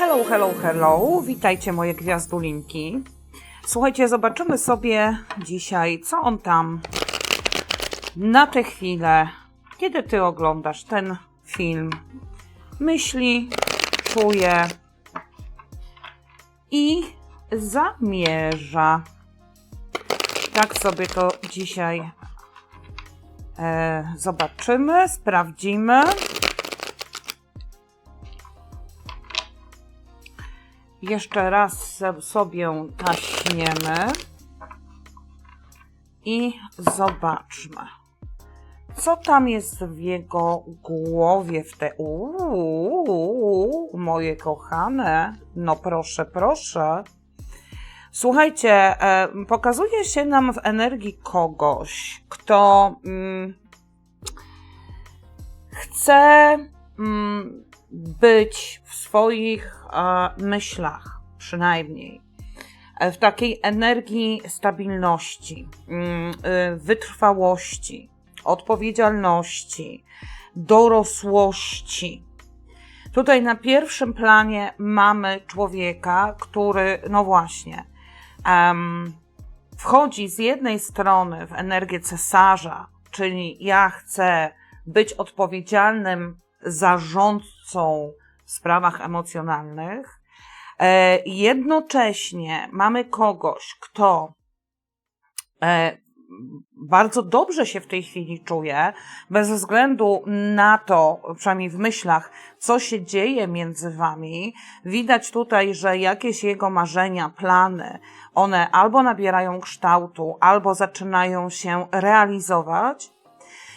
Hello, hello, hello. Witajcie moje gwiazdulinki. Słuchajcie, zobaczymy sobie dzisiaj, co on tam na tę chwilę, kiedy ty oglądasz ten film, myśli, czuje i zamierza. Tak sobie to dzisiaj e, zobaczymy, sprawdzimy. Jeszcze raz sobie taśniemy i zobaczmy, co tam jest w jego głowie w te. Uuu, moje kochane, no proszę, proszę. Słuchajcie, e, pokazuje się nam w energii kogoś, kto mm, chce mm, być w swoich e, myślach, przynajmniej e, w takiej energii stabilności, mm, y, wytrwałości, odpowiedzialności, dorosłości. Tutaj na pierwszym planie mamy człowieka, który, no właśnie, wchodzi z jednej strony w energię cesarza, czyli ja chcę być odpowiedzialnym zarządcą w sprawach emocjonalnych. E, jednocześnie mamy kogoś, kto e, bardzo dobrze się w tej chwili czuje, bez względu na to, przynajmniej w myślach, co się dzieje między wami. Widać tutaj, że jakieś jego marzenia, plany, one albo nabierają kształtu, albo zaczynają się realizować.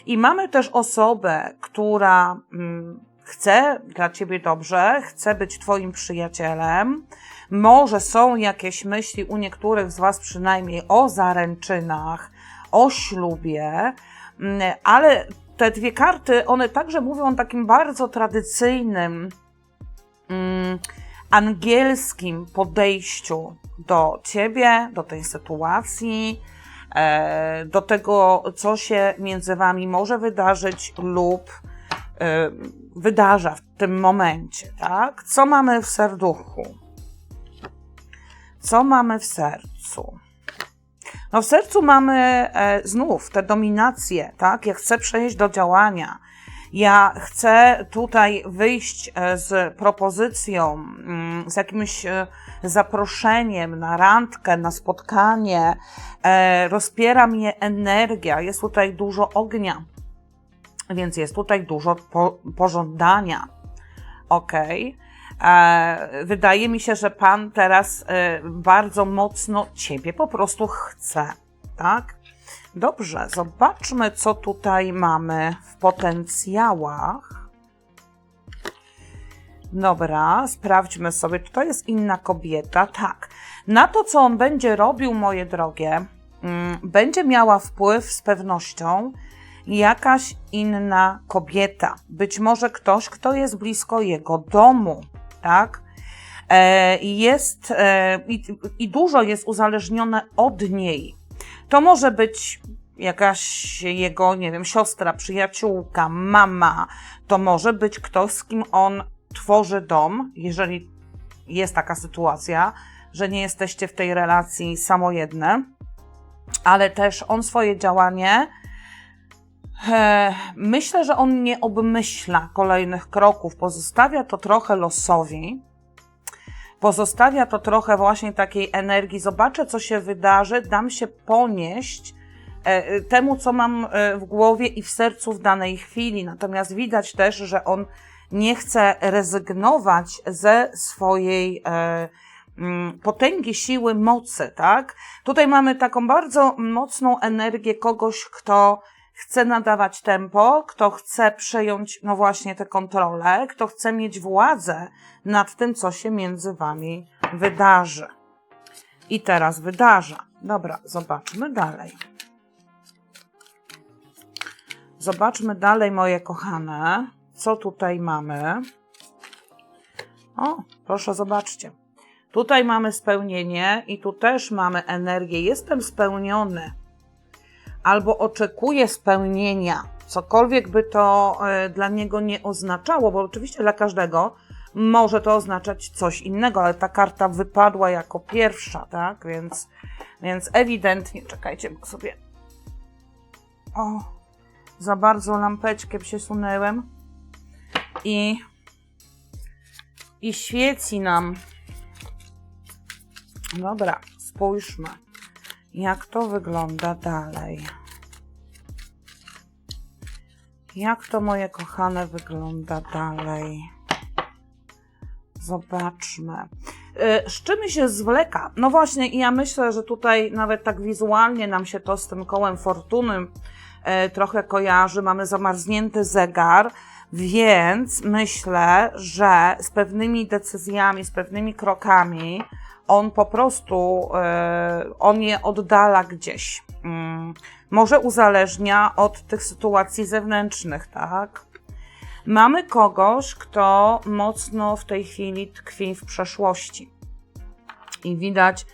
I mamy też osobę, która mm, chce dla ciebie dobrze, chce być twoim przyjacielem. Może są jakieś myśli u niektórych z was przynajmniej o zaręczynach, o ślubie, mm, ale te dwie karty, one także mówią o takim bardzo tradycyjnym, mm, angielskim podejściu do ciebie, do tej sytuacji, do tego, co się między wami może wydarzyć lub e, wydarza w tym momencie, tak? Co mamy w serduchu? Co mamy w sercu? No w sercu mamy e, znów tę dominację, tak? Ja chcę przejść do działania. Ja chcę tutaj wyjść e, z propozycją, mm, z jakimś e, zaproszeniem na randkę, na spotkanie. E, rozpiera mnie energia, jest tutaj dużo ognia, więc jest tutaj dużo po, pożądania. E, Wydaje mi się, że Pan teraz bardzo mocno Ciebie po prostu chce, tak? Dobrze, zobaczmy, co tutaj mamy w potencjałach. Dobra, sprawdźmy sobie. Czy to jest inna kobieta? Tak. Na to, co on będzie robił, moje drogie, mm, będzie miała wpływ z pewnością jakaś inna kobieta. Być może ktoś, kto jest blisko jego domu, tak? E, jest e, i, i dużo jest uzależnione od niej. To może być jakaś jego, nie wiem, siostra, przyjaciółka, mama. To może być ktoś, z kim on tworzy dom, jeżeli jest taka sytuacja, że nie jesteście w tej relacji samojedne, ale też on swoje działanie. E, myślę, że on nie obmyśla kolejnych kroków, pozostawia to trochę losowi pozostawia to trochę właśnie takiej energii. Zobaczę, co się wydarzy, dam się ponieść e, temu, co mam e, w głowie i w sercu w danej chwili. Natomiast widać też, że on nie chce rezygnować ze swojej e, mm, potęgi, siły, mocy, tak? Tutaj mamy taką bardzo mocną energię kogoś, kto chce nadawać tempo, kto chce przejąć, no właśnie, tę kontrolę, kto chce mieć władzę nad tym, co się między wami wydarzy. I teraz wydarza. Dobra, zobaczmy dalej. Zobaczmy dalej, moje kochane, co tutaj mamy. O, proszę, zobaczcie. Tutaj mamy spełnienie i tu też mamy energię. Jestem spełniony albo oczekuje spełnienia, cokolwiek by to e, dla niego nie oznaczało, bo oczywiście dla każdego może to oznaczać coś innego, ale ta karta wypadła jako pierwsza, tak? Więc, więc ewidentnie, czekajcie, bo sobie. O, za bardzo lampeczkę przesunęłem. I, i świeci nam. Dobra, spójrzmy, jak to wygląda dalej. Jak to moje kochane wygląda dalej? Zobaczmy. Y, Z czym się zwleka? No właśnie, i ja myślę, że tutaj nawet tak wizualnie nam się to z tym kołem fortuny e, trochę kojarzy. Mamy zamarznięty zegar, więc myślę, że z pewnymi decyzjami, z pewnymi krokami on po prostu, e, on je oddala gdzieś. Mm, Może uzależnia od tych sytuacji zewnętrznych, tak? Mamy kogoś, kto mocno w tej chwili tkwi w przeszłości. I widać,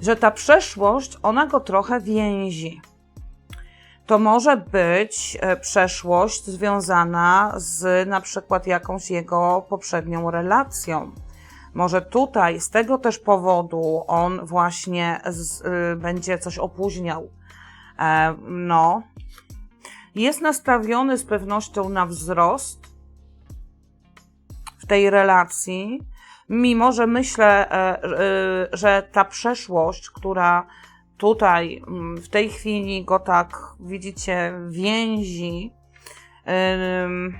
że ta przeszłość, ona go trochę więzi. To może być e, przeszłość związana z na przykład jakąś jego poprzednią relacją. Może tutaj z tego też powodu on właśnie z, y, będzie coś opóźniał. E, no. Jest nastawiony z pewnością na wzrost w tej relacji, mimo że myślę, e, e, że ta przeszłość, która tutaj mm, w tej chwili go tak, widzicie, więzi, ym,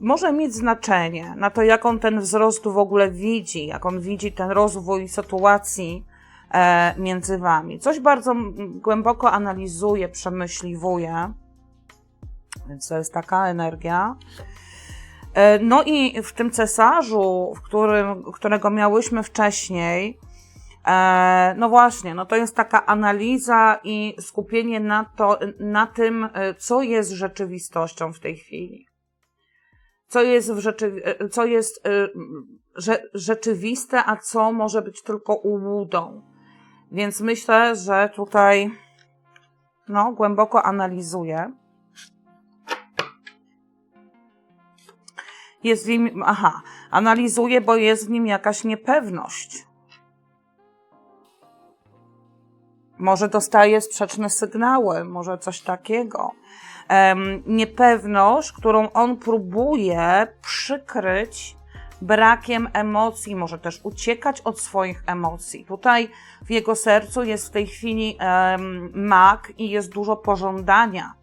może mieć znaczenie na to, jak on ten wzrost w ogóle widzi, jak on widzi ten rozwój sytuacji e, między wami. Coś bardzo głęboko analizuje, przemyśliwuje, więc to jest taka energia. E, No i w tym cesarzu, w którym, którego miałyśmy wcześniej, e, no właśnie, no to jest taka analiza i skupienie na, to, na tym, co jest rzeczywistością w tej chwili. Co jest, w e, co jest e, rze- rzeczywiste, a co może być tylko ułudą. Więc myślę, że tutaj no, głęboko analizuję. jest w nim, aha, analizuje, bo jest w nim jakaś niepewność. Może dostaje sprzeczne sygnały, może coś takiego. Em, niepewność, którą on próbuje przykryć brakiem emocji, może też uciekać od swoich emocji. Tutaj w jego sercu jest w tej chwili em, mak i jest dużo pożądania.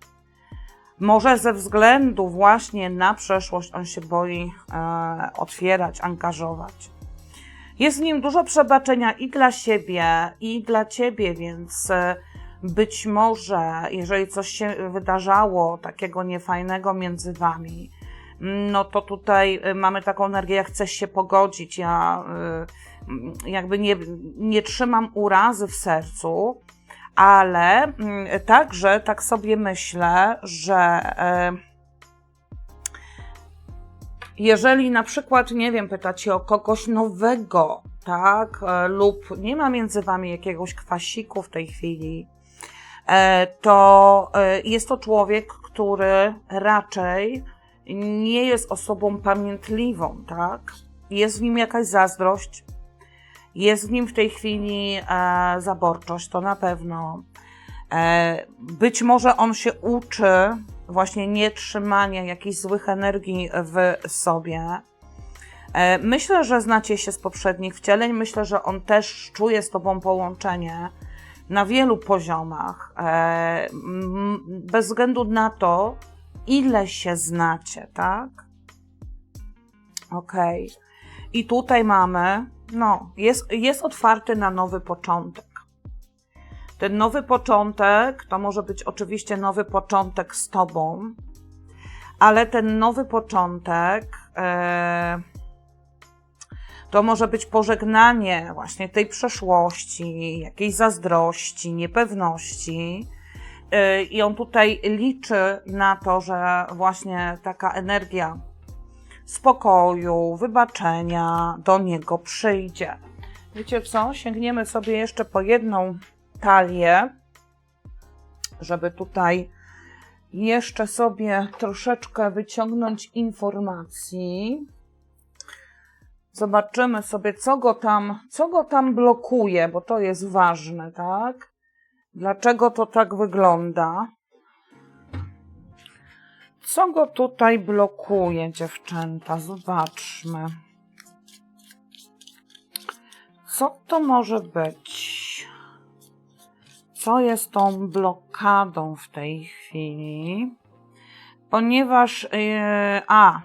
Może ze względu właśnie na przeszłość on się boi e, otwierać, angażować. Jest w nim dużo przebaczenia i dla siebie, i dla ciebie, więc e, być może, jeżeli coś się wydarzało takiego niefajnego między wami, no to tutaj e, mamy taką energię, jak chcesz się pogodzić. Ja e, jakby nie, nie trzymam urazy w sercu, ale mm, także tak sobie myślę, że e, jeżeli na przykład, nie wiem, pytacie o kogoś nowego, tak, lub nie ma między wami jakiegoś kwasiku w tej chwili, to e, jest to człowiek, który raczej nie jest osobą pamiętliwą, tak? Jest w nim jakaś zazdrość, jest w nim w tej chwili e, zaborczość, to na pewno. E, być może on się uczy właśnie nie trzymania jakichś złych energii w sobie. E, myślę, że znacie się z poprzednich wcieleń. Myślę, że on też czuje z Tobą połączenie na wielu poziomach. E, bez względu na to, ile się znacie, tak? Okej. I tutaj mamy, no, jest, jest otwarty na nowy początek. Ten nowy początek to może być oczywiście nowy początek z Tobą, ale ten nowy początek e, to może być pożegnanie właśnie tej przeszłości, jakiejś zazdrości, niepewności. E, I on tutaj liczy na to, że właśnie taka energia spokoju, wybaczenia do niego przyjdzie. Wiecie co? Sięgniemy sobie jeszcze po jedną talię, żeby tutaj jeszcze sobie troszeczkę wyciągnąć informacji. Zobaczymy sobie, co go tam, co go tam blokuje, bo to jest ważne, tak? Dlaczego to tak wygląda? Co go tutaj blokuje, dziewczęta? Zobaczmy. Co to może być? Co jest tą blokadą w tej chwili? Ponieważ, yy, a,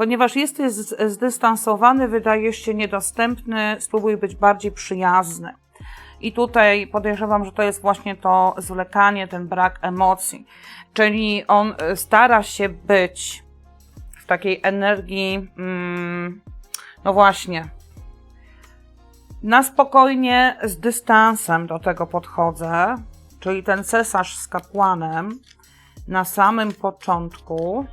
ponieważ jesteś zdystansowany, wydajesz się niedostępny, spróbuj być bardziej przyjazny. I tutaj podejrzewam, że to jest właśnie to zwlekanie, ten brak emocji. Czyli on y, stara się być w takiej energii, mm, no właśnie, na spokojnie, z dystansem do tego podchodzę. Czyli ten cesarz z kapłanem na samym początku.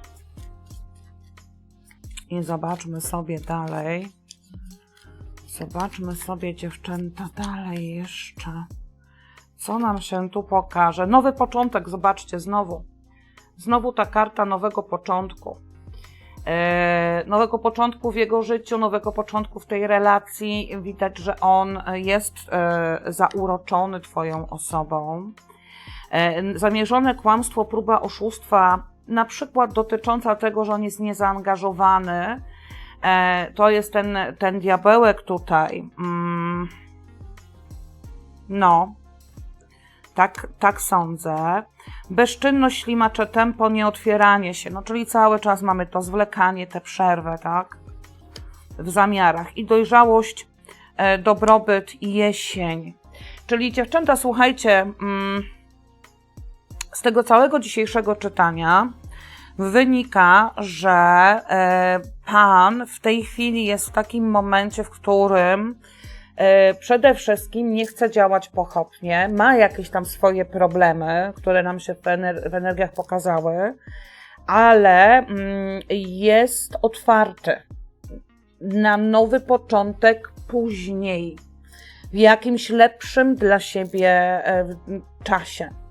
I zobaczmy sobie dalej. Zobaczmy sobie, dziewczęta, dalej jeszcze. Co nam się tu pokaże? Nowy początek, zobaczcie, znowu. Znowu ta karta nowego początku. E, Nowego początku w jego życiu, nowego początku w tej relacji. Widać, że on jest e, zauroczony Twoją osobą. E, Zamierzone kłamstwo, próba oszustwa, na przykład dotycząca tego, że on jest niezaangażowany. E, To jest ten, ten diabełek tutaj. Mm. No, tak, tak sądzę. Bezczynność, ślimacze tempo, nieotwieranie się. No, czyli cały czas mamy to zwlekanie, tę przerwę, tak? W zamiarach. I dojrzałość, e, dobrobyt i jesień. Czyli dziewczęta, słuchajcie, mm, z tego całego dzisiejszego czytania wynika, że e, Pan w tej chwili jest w takim momencie, w którym e, przede wszystkim nie chce działać pochopnie, ma jakieś tam swoje problemy, które nam się w, ener- w energiach pokazały, ale mm, jest otwarty na nowy początek później, w jakimś lepszym dla siebie e, czasie.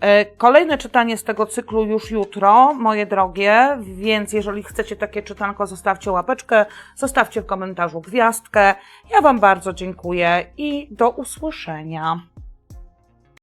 E, Kolejne czytanie z tego cyklu już jutro, moje drogie, więc jeżeli chcecie takie czytanko, zostawcie łapeczkę, zostawcie w komentarzu gwiazdkę. Ja Wam bardzo dziękuję i do usłyszenia.